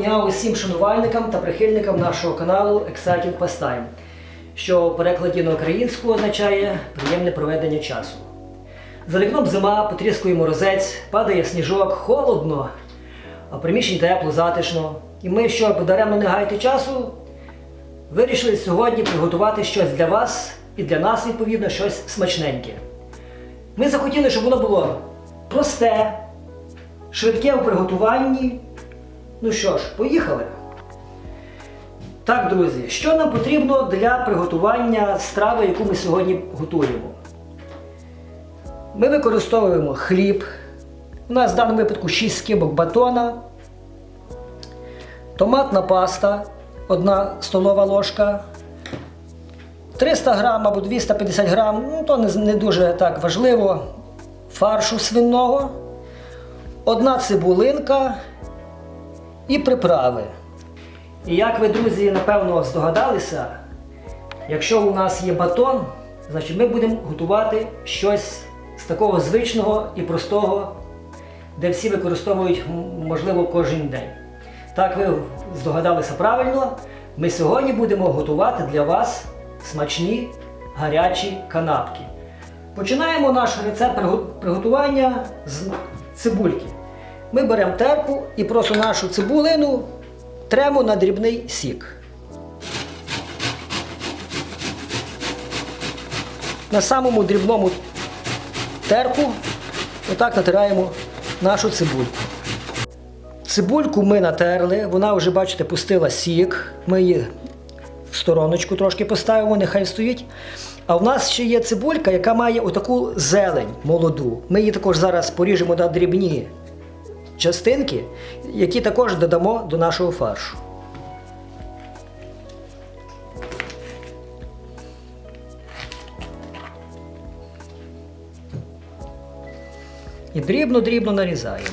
дня усім шанувальникам та прихильникам нашого каналу Exciting Pastime, що в перекладі на українську означає приємне проведення часу. За вікном зима, потріскує морозець, падає сніжок, холодно, а в тепло, затишно. І ми, щоб даремно не гаяти часу, вирішили сьогодні приготувати щось для вас і для нас, відповідно, щось смачненьке. Ми захотіли, щоб воно було просте, швидке у приготуванні. Ну що ж, поїхали. Так, друзі, що нам потрібно для приготування страви, яку ми сьогодні готуємо? Ми використовуємо хліб. У нас в даному випадку 6 скибок батона, томатна паста, 1 столова ложка, 300 грам або 250 грам, ну то не, дуже так важливо, фаршу свиного, одна цибулинка і приправи. І як ви, друзі, напевно, здогадалися, якщо у нас є батон, значить ми будемо готувати щось з такого звичного і простого, де всі використовують, можливо, кожен день. Так ви здогадалися правильно, ми сьогодні будемо готувати для вас смачні гарячі канапки. Починаємо наш рецепт приготування з цибульки. Ми беремо терку і просто нашу цибулину тремо на дрібний сік. На самому дрібному терку отак натираємо нашу цибульку. Цибульку ми натерли, вона вже, бачите, пустила сік. Ми її в стороночку трошки поставимо, нехай стоїть. А в нас ще є цибулька, яка має отаку зелень молоду. Ми її також зараз поріжемо на дрібні частинки, які також додамо до нашого фаршу. І дрібно-дрібно нарізаємо.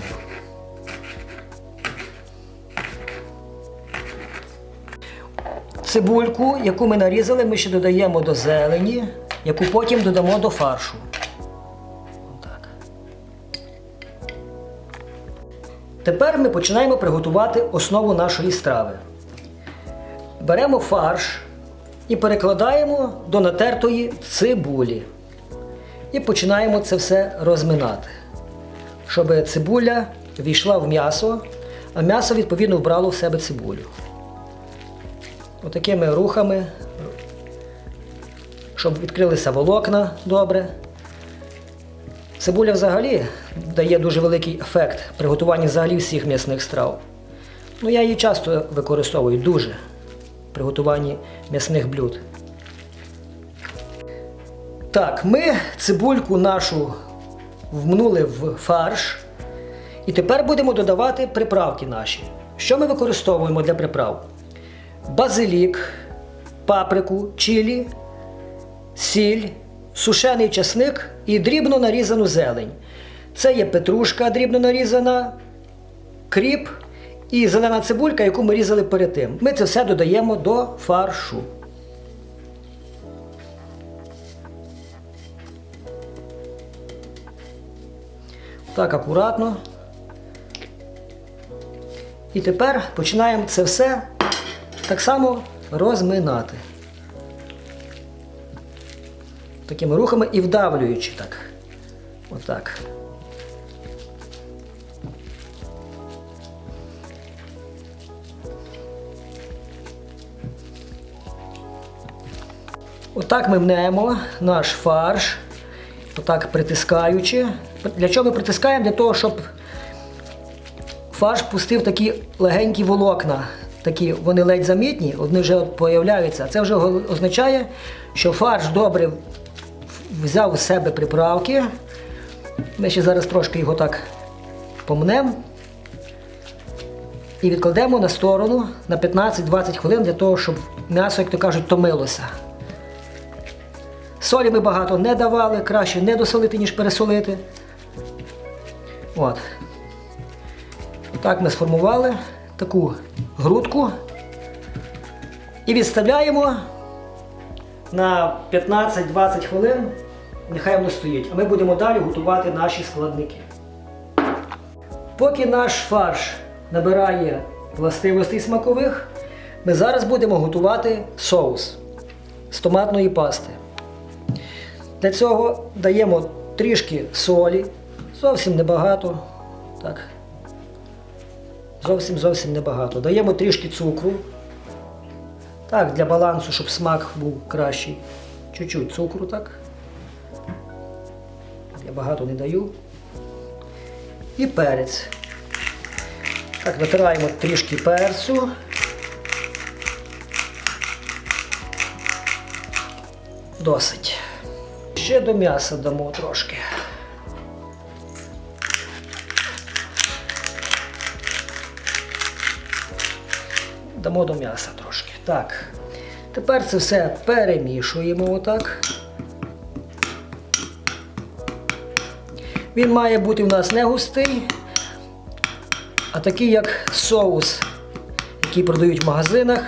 Цибульку, яку ми нарізали, ми ще додаємо до зелені, яку потім додамо до фаршу. Тепер ми починаємо приготувати основу нашої страви. Беремо фарш і перекладаємо до натертої цибулі. І починаємо це все розминати, щоб цибуля війшла в м'ясо, а м'ясо відповідно вбрало в себе цибулю. Отакими рухами, щоб відкрилися волокна добре. Цибуля взагалі дає дуже великий ефект при готуванні взагалі всіх м'ясних страв. Ну, я її часто використовую дуже при готуванні м'ясних блюд. Так, ми цибульку нашу вмнули в фарш. І тепер будемо додавати приправки наші. Що ми використовуємо для приправ? Базилік, паприку, чилі, сіль, сушений часник і дрібно нарізану зелень. Це є петрушка дрібно нарізана, кріп і зелена цибулька, яку ми різали перед тим. Ми це все додаємо до фаршу. Так, акуратно. І тепер починаємо це все так само розминати. Такими рухами і вдавлюючи так. Отак. Отак ми мнемо наш фарш, отак притискаючи. Для чого ми притискаємо? Для того, щоб фарш пустив такі легенькі волокна. Такі, вони ледь замітні, вони вже появляються. Це вже означає, що фарш добре взяв в себе приправки. Ми ще зараз трошки його так помнемо і відкладемо на сторону на 15-20 хвилин для того, щоб м'ясо, як то кажуть, томилося. Солі ми багато не давали, краще не досолити, ніж пересолити. От. Так ми сформували таку грудку і відставляємо на 15-20 хвилин. Нехай воно стоїть. А ми будемо далі готувати наші складники. Поки наш фарш набирає властивостей смакових, ми зараз будемо готувати соус з томатної пасти. Для цього даємо трішки солі, зовсім небагато. Зовсім зовсім небагато. Даємо трішки цукру. Так, для балансу, щоб смак був кращий. Чуть-чуть цукру, так. Я багато не даю. І перець. Так, натираємо трішки перцю. Досить. Ще до м'яса дамо трошки. Дамо до м'яса трошки. Так. Тепер це все перемішуємо отак. Він має бути у нас не густий, а такий як соус, який продають в магазинах.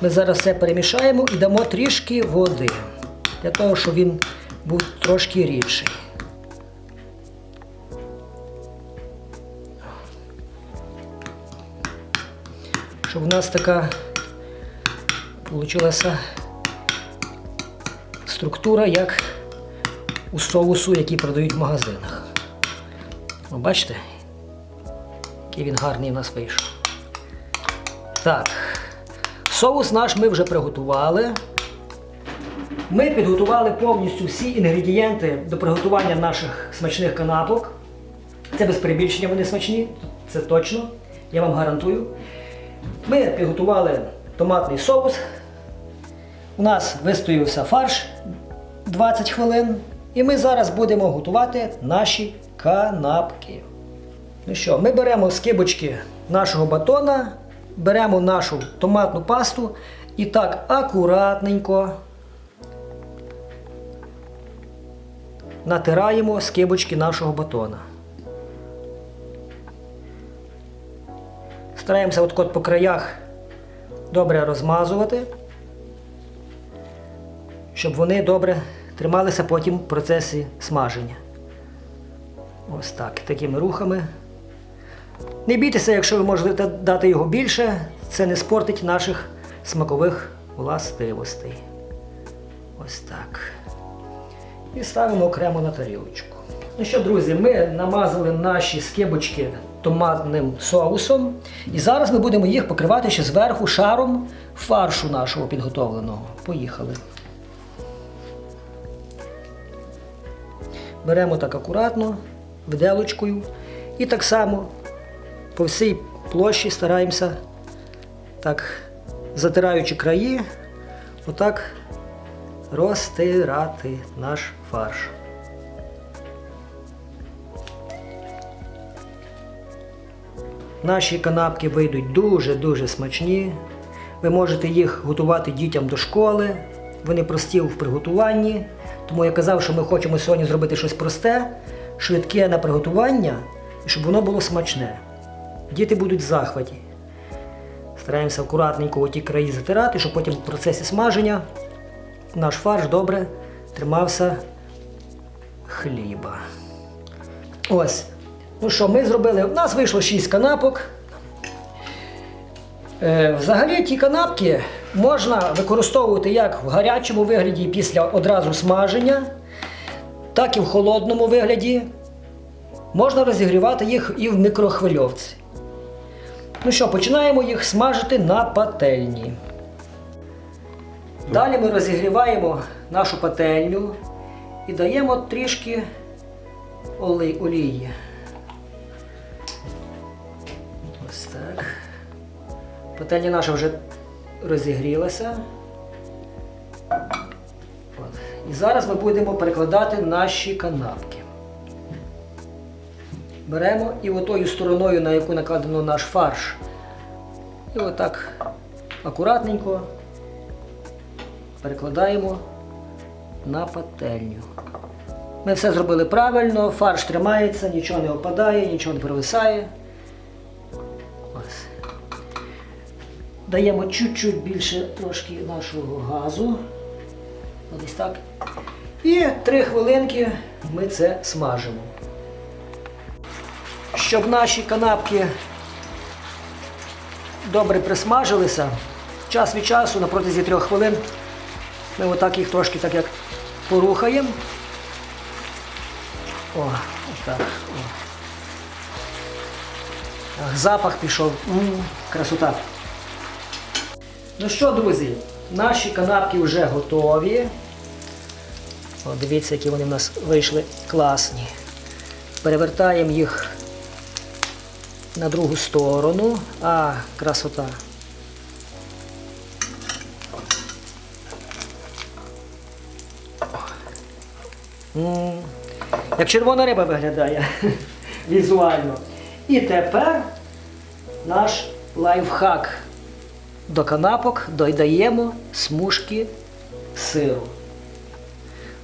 Ми зараз все перемішаємо і дамо трішки води, для того, щоб він був трошки рідший. Щоб у нас така получилася структура, як у соусу, який продають в магазинах. О, бачите, який він гарний у нас вийшов. Так, соус наш ми вже приготували. Ми підготували повністю всі інгредієнти до приготування наших смачних канапок. Це без перебільшення вони смачні, це точно, я вам гарантую. Ми підготували томатний соус. У нас вистоявся фарш 20 хвилин. І ми зараз будемо готувати наші канапки. Ну що, ми беремо скибочки нашого батона, беремо нашу томатну пасту і так акуратненько натираємо скибочки нашого батона. Стараємося от по краях добре розмазувати, щоб вони добре трималися потім в процесі смаження. Ось так, такими рухами. Не бійтеся, якщо ви можете дати його більше, це не спортить наших смакових властивостей. Ось так. І ставимо окремо на тарілочку. Ну що, друзі, ми намазали наші скибочки томатним соусом. І зараз ми будемо їх покривати ще зверху шаром фаршу нашого підготовленого. Поїхали. Беремо так акуратно, виделочкою. І так само по всій площі стараємося, так, затираючи краї, отак розтирати наш фарш. Наші канапки вийдуть дуже-дуже смачні. Ви можете їх готувати дітям до школи. Вони прості в приготуванні. Тому я казав, що ми хочемо сьогодні зробити щось просте, швидке на приготування, і щоб воно було смачне. Діти будуть в захваті. Стараємося акуратненько оті краї затирати, щоб потім в процесі смаження наш фарш добре тримався хліба. Ось. Ну що, ми зробили. У нас вийшло 6 канапок. Е, взагалі ті канапки можна використовувати як в гарячому вигляді після одразу смаження, так і в холодному вигляді. Можна розігрівати їх і в мікрохвильовці. Ну що, починаємо їх смажити на пательні. Далі ми розігріваємо нашу пательню і даємо трішки олії. Ось так. Пательня наша вже розігрілася. І зараз ми будемо перекладати наші канапки. Беремо і отою стороною, на яку накладено наш фарш. І отак акуратненько перекладаємо на пательню. Ми все зробили правильно, фарш тримається, нічого не опадає, нічого не провисає. Даємо чуть-чуть більше трошки нашого газу. Ось так. І три хвилинки ми це смажимо. Щоб наші канапки добре присмажилися, час від часу, на протязі трьох хвилин, ми отак їх трошки так як порухаємо. О, отак. О. Запах пішов. м красота. Ну що, друзі, наші канапки вже готові. О, дивіться, які вони в нас вийшли класні. Перевертаємо їх на другу сторону. А, красота. Як червона риба виглядає візуально. І тепер наш лайфхак. До канапок додаємо смужки сиру.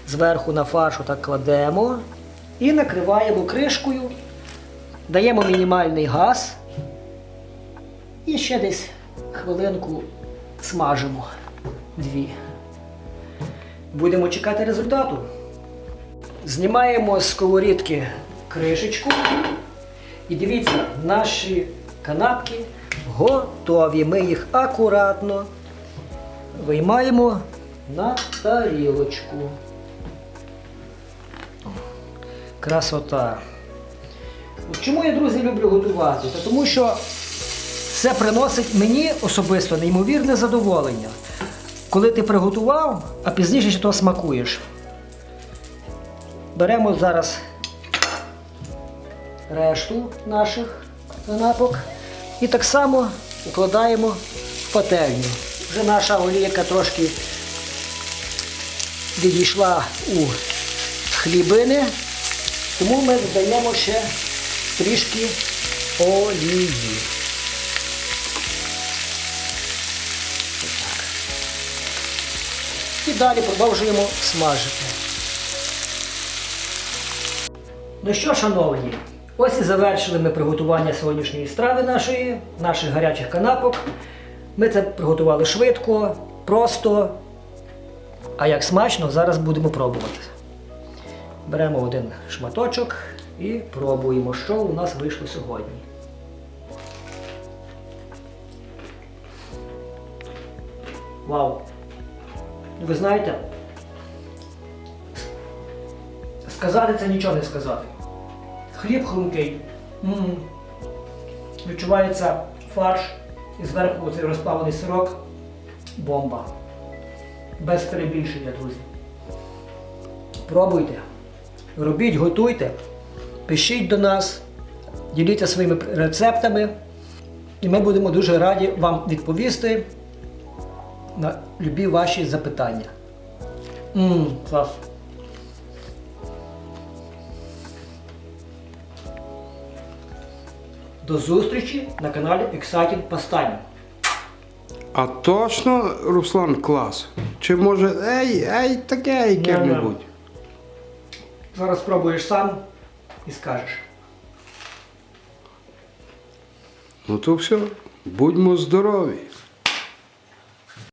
Зверху на фаршу так кладемо і накриваємо кришкою, даємо мінімальний газ і ще десь хвилинку смажимо. Дві. Будемо чекати результату. Знімаємо з сковорідки кришечку. І дивіться, наші канапки готові. Ми їх акуратно виймаємо на тарілочку. Красота. Чому я, друзі, люблю готувати? Та тому що це приносить мені особисто неймовірне задоволення. Коли ти приготував, а пізніше ще то смакуєш. Беремо зараз решту наших канапок і так само укладаємо в пательню. Вже наша олійка трошки відійшла у хлібини, тому ми додаємо ще трішки олії. І далі продовжуємо смажити. Ну що, шановні, ось і завершили ми приготування сьогоднішньої страви нашої, наших гарячих канапок. Ми це приготували швидко, просто. А як смачно, зараз будемо пробувати. Беремо один шматочок і пробуємо, що у нас вийшло сьогодні. Вау! Ви знаєте, сказати це нічого не сказати. Хліб хрумкий. м Відчувається фарш і зверху цей розплавлений сирок. Бомба. Без перебільшення, друзі. Пробуйте. Робіть, готуйте, пишіть до нас, діліться своїми рецептами. І ми будемо дуже раді вам відповісти на любі ваші запитання. Ммм, клас. До зустрічі на каналі Exciting Pastime. А точно Руслан клас? Чи може ей, ей, таке яке-небудь? Зараз спробуєш сам і скажеш. Ну то все, будьмо здорові.